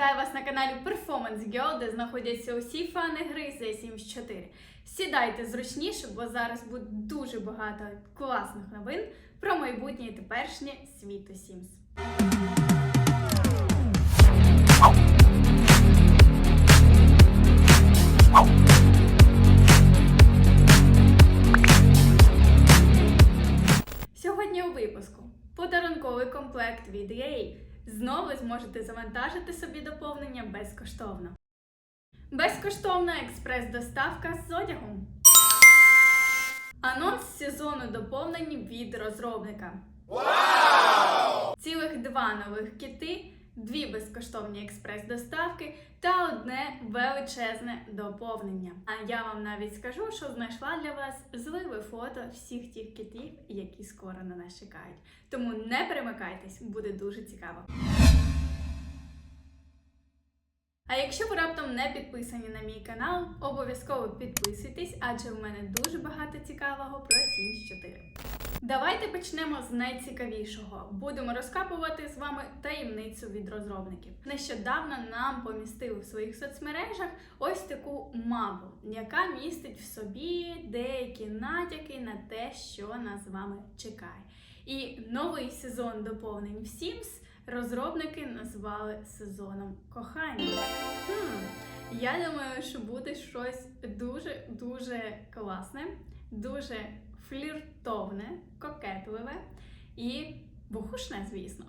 Вітаю вас на каналі Performance Girl, де знаходяться усі фани гри The Sims 4. Сідайте зручніше, бо зараз буде дуже багато класних новин про майбутнє і теперішнє світу Sims. Сьогодні у випуску подарунковий комплект від EA. Знову зможете завантажити собі доповнення безкоштовно. Безкоштовна експрес-доставка з одягом. Анонс сезону доповнень від розробника. Цілих два нових кіти, дві безкоштовні експрес-доставки та одне величезне доповнення. А я вам навіть скажу, що знайшла для вас зливе фото всіх тих китів, які скоро на нас чекають. Тому не перемикайтесь, буде дуже цікаво. А якщо ви раптом не підписані на мій канал, обов'язково підписуйтесь, адже в мене дуже багато цікавого про Sims 4. Давайте почнемо з найцікавішого. Будемо розкапувати з вами таємницю від розробників. Нещодавно нам помістили в своїх соцмережах ось таку мапу, яка містить в собі деякі натяки на те, що нас з вами чекає. І новий сезон доповнень в Sims розробники назвали сезоном кохання. Хм, я думаю, що буде щось дуже дуже класне, дуже фліртовне, кокетливе і вухушне, звісно.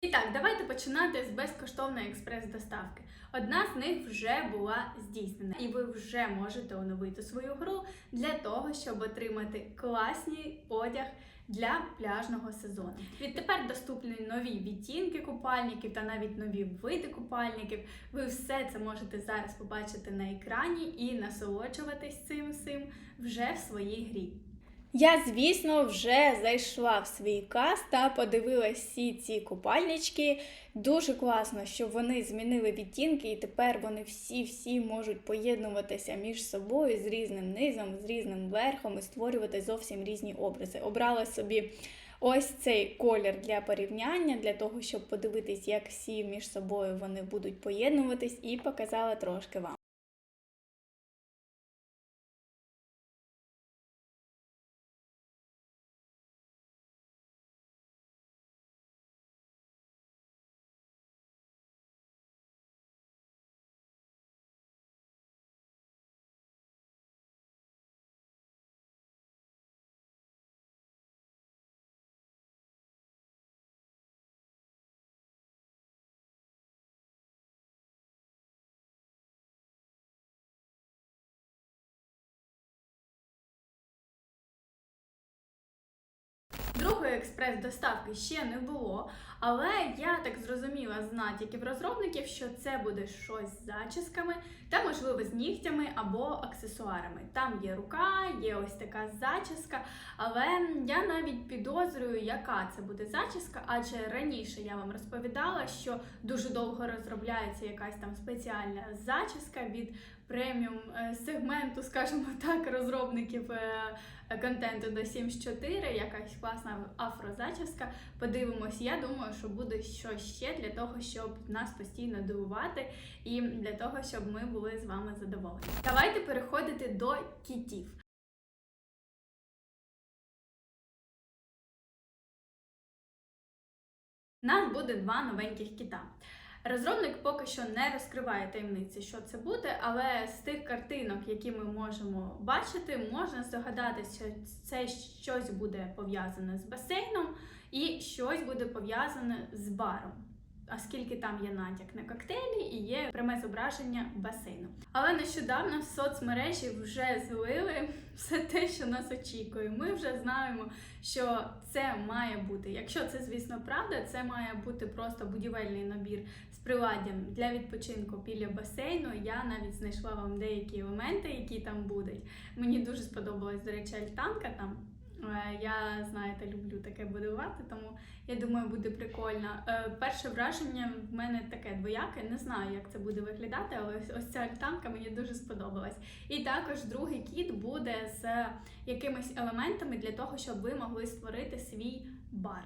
І так, давайте починати з безкоштовної експрес-доставки. Одна з них вже була здійснена, і ви вже можете оновити свою гру для того, щоб отримати класний одяг для пляжного сезону. Відтепер доступні нові відтінки купальників та навіть нові види купальників. Ви все це можете зараз побачити на екрані і насолоджуватись цим всім вже в своїй грі. Я, звісно, вже зайшла в свій каст та подивилась всі ці купальнички. Дуже класно, що вони змінили відтінки, і тепер вони всі-всі можуть поєднуватися між собою з різним низом, з різним верхом і створювати зовсім різні образи. Обрала собі ось цей колір для порівняння, для того, щоб подивитись, як всі між собою вони будуть поєднуватись, і показала трошки вам. Другої експрес-доставки ще не було, але я так зрозуміла з натяків розробників, що це буде щось з зачісками та, можливо, з нігтями або аксесуарами. Там є рука, є ось така зачіска, але я навіть підозрюю, яка це буде зачіска, адже раніше я вам розповідала, що дуже довго розробляється якась там спеціальна зачіска від преміум е, сегменту, скажімо так, розробників е, контенту до Sims 4, якась класна афрозачіска. Подивимось, я думаю, що буде щось ще для того, щоб нас постійно дивувати, і для того, щоб ми були з вами задоволені. Давайте переходити до кітів. Нас буде два новеньких кіта. Розробник поки що не розкриває таємниці, що це буде, але з тих картинок, які ми можемо бачити, можна здогадатися, що це щось буде пов'язане з басейном і щось буде пов'язане з баром. Оскільки там є натяк на коктейлі і є пряме зображення басейну. Але нещодавно в соцмережі вже злили все те, що нас очікує. Ми вже знаємо, що це має бути. Якщо це, звісно, правда, це має бути просто будівельний набір з приладдям для відпочинку біля басейну. Я навіть знайшла вам деякі елементи, які там будуть. Мені дуже сподобалась, до речі, альтанка там. Е, Я, знаєте, люблю таке будувати, тому я думаю, буде прикольно. Е, Перше враження в мене таке двояке. Не знаю, як це буде виглядати, але ось, ця альтанка мені дуже сподобалась. І також другий кіт буде з якимись елементами для того, щоб ви могли створити свій бар.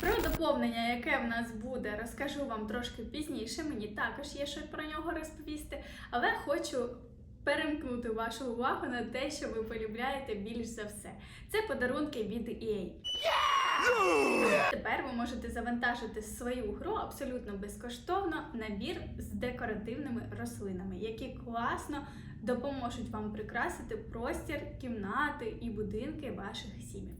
Про доповнення, яке в нас буде, розкажу вам трошки пізніше. Мені також є що про нього розповісти, але хочу перемкнути вашу увагу на те, що ви полюбляєте більш за все. Це подарунки від EA. Тепер ви можете завантажити свою гру абсолютно безкоштовно набір з декоративними рослинами, які класно допоможуть вам прикрасити простір, кімнати і будинки ваших сім'їв.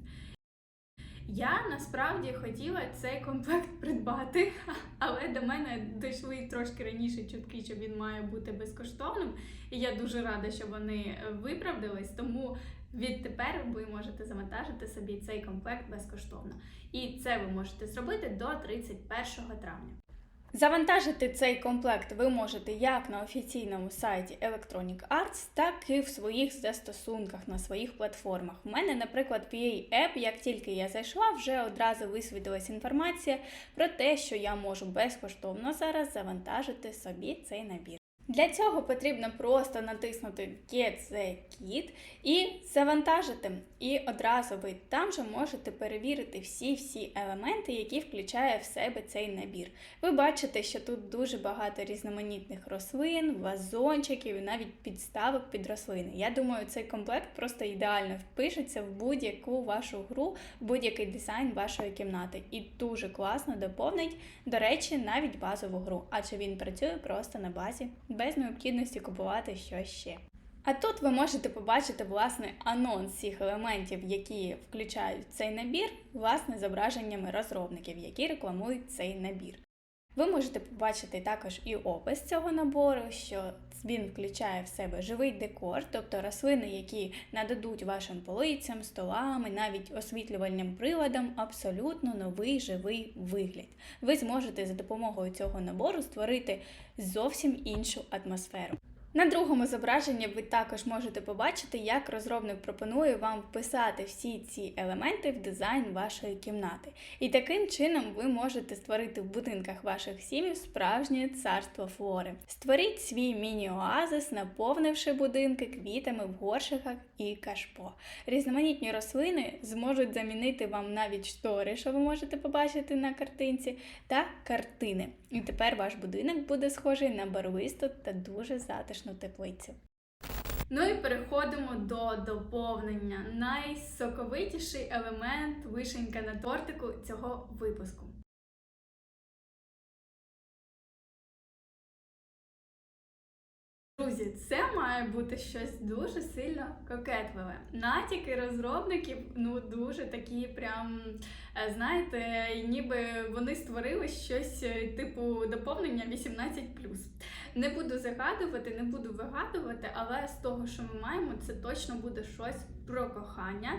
Я насправді хотіла цей комплект придбати, але до мене дійшли трошки раніше чутки, що він має бути безкоштовним. І я дуже рада, що вони виправдались. Тому відтепер ви можете завантажити собі цей комплект безкоштовно. І це ви можете зробити до 31 травня. Завантажити цей комплект ви можете як на офіційному сайті Electronic Arts, так і в своїх застосунках на своїх платформах. У мене, наприклад, PA App, як тільки я зайшла, вже одразу висвітилась інформація про те, що я можу безкоштовно зараз завантажити собі цей набір. Для цього потрібно просто натиснути Get the Kit і завантажити. І одразу ви там же можете перевірити всі-всі елементи, які включає в себе цей набір. Ви бачите, що тут дуже багато різноманітних рослин, вазончиків і навіть підставок під рослини. Я думаю, цей комплект просто ідеально впишеться в будь-яку вашу гру, в будь-який дизайн вашої кімнати. І дуже класно доповнить, до речі, навіть базову гру, адже він працює просто на базі без необхідності купувати щось ще. А тут ви можете побачити власне анонс всіх елементів, які включають цей набір, власне зображеннями розробників, які рекламують цей набір. Ви можете побачити також і опис цього набору, що він включає в себе живий декор, тобто рослини, які нададуть вашим полицям, столам і навіть освітлювальним приладам абсолютно новий живий вигляд. Ви зможете за допомогою цього набору створити зовсім іншу атмосферу. На другому зображенні ви також можете побачити, як розробник пропонує вам вписати всі ці елементи в дизайн вашої кімнати. І таким чином ви можете створити в будинках ваших сім'їв справжнє царство флори. Створіть свій міні-оазис, наповнивши будинки квітами в горшиках і кашпо. Різноманітні рослини зможуть замінити вам навіть штори, що ви можете побачити на картинці, та картини. І тепер ваш будинок буде схожий на барвисту та дуже затишну теплицю. Ну і переходимо до доповнення. Найсоковитіший елемент вишенька на тортику цього випуску. Друзі, це має бути щось дуже сильно кокетливе. Натяки розробників ну дуже такі, прям е, знаєте, ніби вони створили щось е, типу доповнення 18+. Не буду загадувати, не буду вигадувати, але з того, що ми маємо, це точно буде щось про кохання.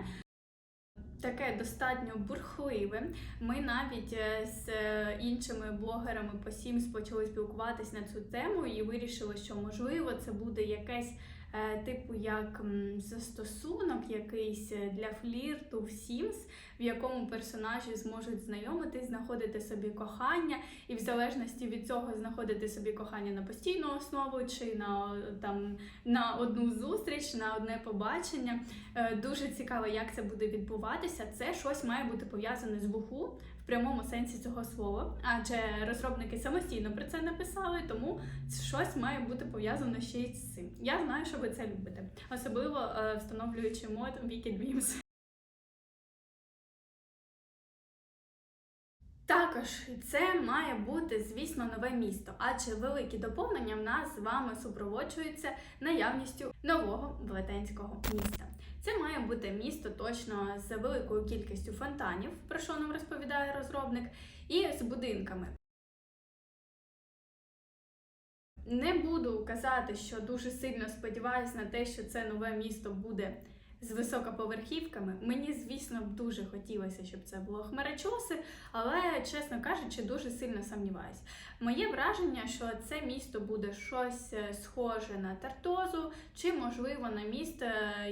Таке достатньо бурхливе. Ми навіть е, з е, іншими блогерами по Sims почали спілкуватись на цю тему і вирішили, що можливо це буде якесь типу як застосунок якийсь е, для флірту в Sims, в якому персонажі зможуть знайомитись, знаходити собі кохання, і в залежності від цього знаходити собі кохання на постійну основу чи на там на одну зустріч, на одне побачення. Е, Дуже цікаво, як це буде відбуватися. Це щось має бути пов'язане з вуху в прямому сенсі цього слова, адже розробники самостійно про це написали, тому щось має бути пов'язано ще й з цим. Я знаю, що ви це любите, особливо е, встановлюючи мод Wicked Dreams. Також це має бути, звісно, нове місто, адже великі доповнення в нас з вами супроводжуються наявністю нового велетенського міста. Це має бути місто точно з великою кількістю фонтанів, про що нам розповідає розробник, і з будинками. Не буду казати, що дуже сильно сподіваюся на те, що це нове місто буде з високоповерхівками. Мені, звісно, дуже хотілося, щоб це було хмарочоси, але, чесно кажучи, дуже сильно сумніваюсь. Моє враження, що це місто буде щось е, схоже на Тартозу, чи, можливо, на місто,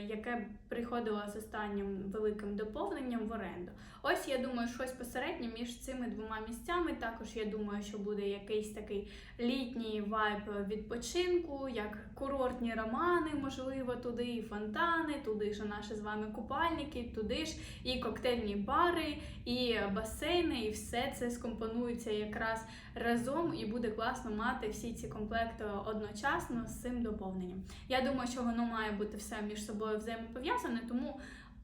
яке приходило з останнім великим доповненням в оренду. Ось я думаю, щось посереднє між цими двома місцями. Також я думаю, що буде якийсь такий літній вайб відпочинку, як курортні романи, можливо, туди і фонтани, туди же наші з вами купальники, туди ж і коктейльні бари, і басейни, і все це скомпонується якраз разом, і буде класно мати всі ці комплекти одночасно з цим доповненням. Я думаю, що воно має бути все між собою взаємопов'язане, тому.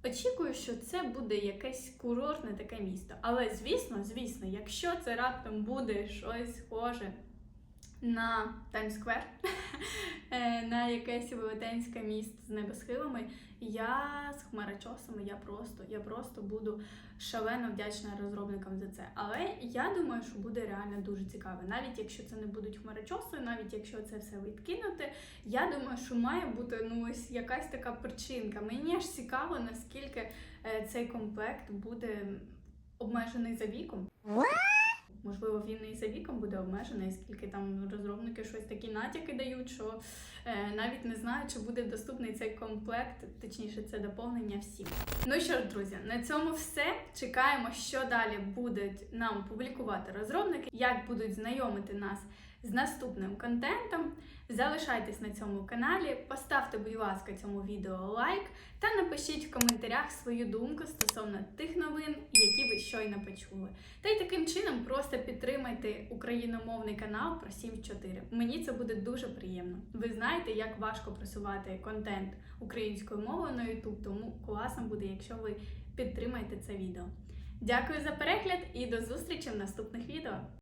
Очікую, що це буде якесь курортне таке місто. Але звісно, звісно, якщо це раптом буде щось схоже на Таймсквер, на якесь велетенське місто з небосхилами, я з хмарочосами, я просто, я просто буду шалено вдячна розробникам за це. Але я думаю, що буде реально дуже цікаво. Навіть якщо це не будуть хмарочоси, навіть якщо це все відкинути, я думаю, що має бути ну ось якась така причинка. Мені аж цікаво, наскільки е, цей комплект буде обмежений за віком. Можливо, він і за віком буде обмежений, скільки там розробники щось такі натяки дають, що е, навіть не знаю, чи буде доступний цей комплект, точніше, це доповнення всім. Ну що ж, друзі, на цьому все. Чекаємо, що далі будуть нам публікувати розробники, як будуть знайомити нас з наступним контентом. Залишайтесь на цьому каналі, поставте, будь ласка, цьому відео лайк та напишіть в коментарях свою думку стосовно тих новин, які ви щойно почули. Та й таким чином просто підтримайте україномовний канал про 7.4. Мені це буде дуже приємно. Ви знаєте, як важко просувати контент українською мовою на YouTube, тому класно буде, якщо ви підтримаєте це відео. Дякую за перегляд і до зустрічі в наступних відео!